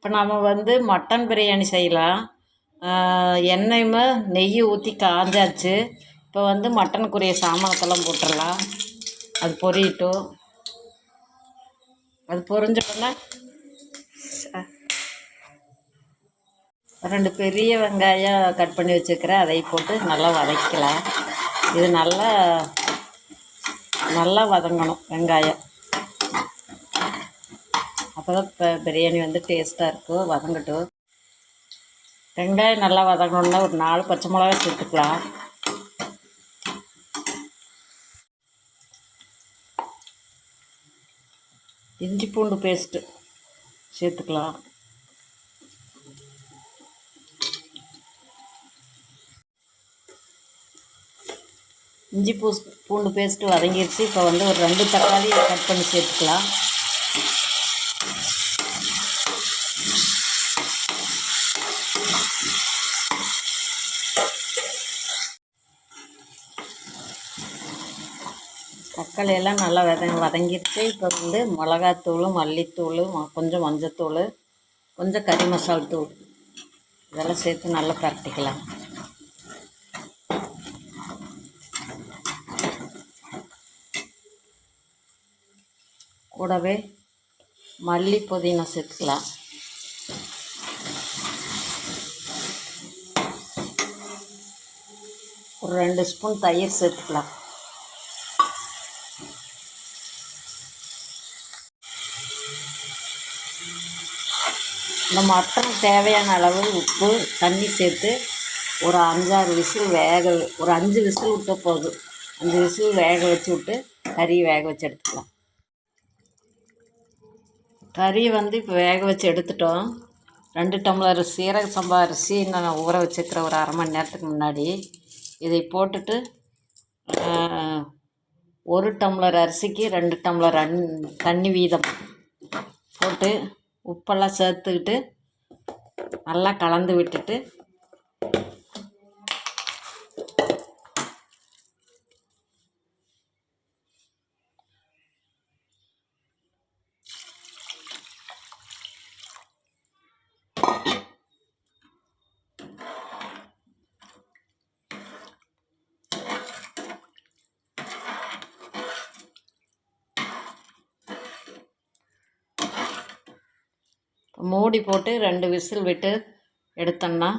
இப்போ நம்ம வந்து மட்டன் பிரியாணி செய்யலாம். எண்ணெயுமே நெய் ஊற்றி காஞ்சாச்சு. இப்போ வந்து மட்டனுக்குரிய சாமானத்தெல்லாம் போட்டுடலாம் அது பொரியட்டும். அது பொரிஞ்சோடனே ரெண்டு பெரிய வெங்காயம் கட் பண்ணி வச்சுருக்கிறேன் அதை போட்டு நல்லா வதக்கலாம். இது நல்லா நல்லா வதங்கணும் வெங்காயம். அப்போ தான் இப்போ பிரியாணி வந்து டேஸ்ட்டாக இருக்கும் வதங்கட்டும். வெங்காயம் நல்லா வதங்கணுன்னா ஒரு நாலு பச்சை மிளகா சேர்த்துக்கலாம் இஞ்சி பூண்டு பேஸ்ட்டு சேர்த்துக்கலாம். இஞ்சி பூ பூண்டு பேஸ்ட்டு வதங்கிடுச்சு இப்போ வந்து ஒரு ரெண்டு தக்காளி கட் பண்ணி சேர்த்துக்கலாம். தக்காளி எல்லாம் நல்லா வத வதங்கிடுச்சு இப்போ வந்து மிளகாத்தூள் மல்லித்தூள் கொஞ்சம் மஞ்சத்தூள் கொஞ்சம் கறி மசால் தூள். இதெல்லாம் சேர்த்து நல்லா பரட்டிக்கலாம். கூடவே மல்லி புதினா சேர்த்துக்கலாம். ஒரு ரெண்டு ஸ்பூன் தயிர் சேர்த்துக்கலாம். இந்த மட்டன் தேவையான அளவு உப்பு தண்ணி சேர்த்து ஒரு அஞ்சாறு விசில் வேக ஒரு அஞ்சு விசில் விட்ட போதும். அஞ்சு விசில் வேக வச்சு விட்டு கறி வேக வச்சு எடுத்துக்கலாம். கறி வந்து இப்போ வேக வச்சு எடுத்துட்டோம். ரெண்டு டம்ளர் சீரக சம்பா அரிசி நான் ஊற வச்சுருக்கிற ஒரு அரை மணி நேரத்துக்கு முன்னாடி. இதை போட்டுட்டு ஒரு டம்ளர் அரிசிக்கு ரெண்டு டம்ளர் அன் தண்ணி வீதம். போட்டு உப்பெல்லாம் சேர்த்துக்கிட்டு நல்லா கலந்து விட்டுட்டு மூடி போட்டு ரெண்டு விசில் விட்டு எடுத்தோம்னா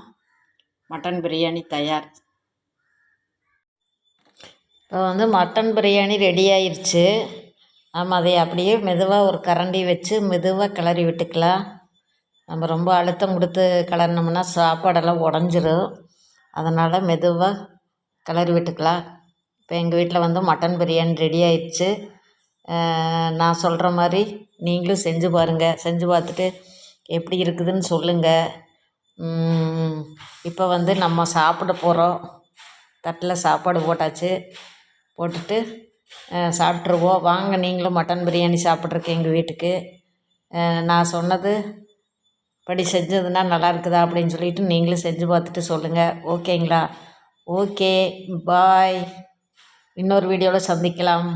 மட்டன் பிரியாணி தயார். இப்போ வந்து மட்டன் பிரியாணி ரெடி ஆயிடுச்சு நம்ம அதை அப்படியே மெதுவாக ஒரு கரண்டி வச்சு மெதுவாக கிளறி விட்டுக்கலாம். நம்ம ரொம்ப அழுத்தம் கொடுத்து கிளறினோம்னா சாப்பாடெல்லாம் உடஞ்சிரும். அதனால் மெதுவாக கிளறி விட்டுக்கலாம். இப்போ எங்கள் வீட்டில் வந்து மட்டன் பிரியாணி ரெடி ஆயிடுச்சு நான் சொல்கிற மாதிரி நீங்களும் செஞ்சு பாருங்கள் செஞ்சு பார்த்துட்டு எப்படி இருக்குதுன்னு சொல்லுங்கள் இப்போ வந்து நம்ம சாப்பிட போகிறோம் தட்டில் சாப்பாடு போட்டாச்சு. போட்டுட்டு சாப்பிட்ருவோம் வாங்க நீங்களும் மட்டன் பிரியாணி சாப்பிட்ருக்கேன் எங்கள் வீட்டுக்கு. நான் சொன்னது படி செஞ்சதுன்னா நல்லா இருக்குதா அப்படின்னு சொல்லிட்டு நீங்களும் செஞ்சு பார்த்துட்டு சொல்லுங்கள் ஓகேங்களா? Okay bye. இன்னொரு வீடியோவில் சந்திக்கலாம்.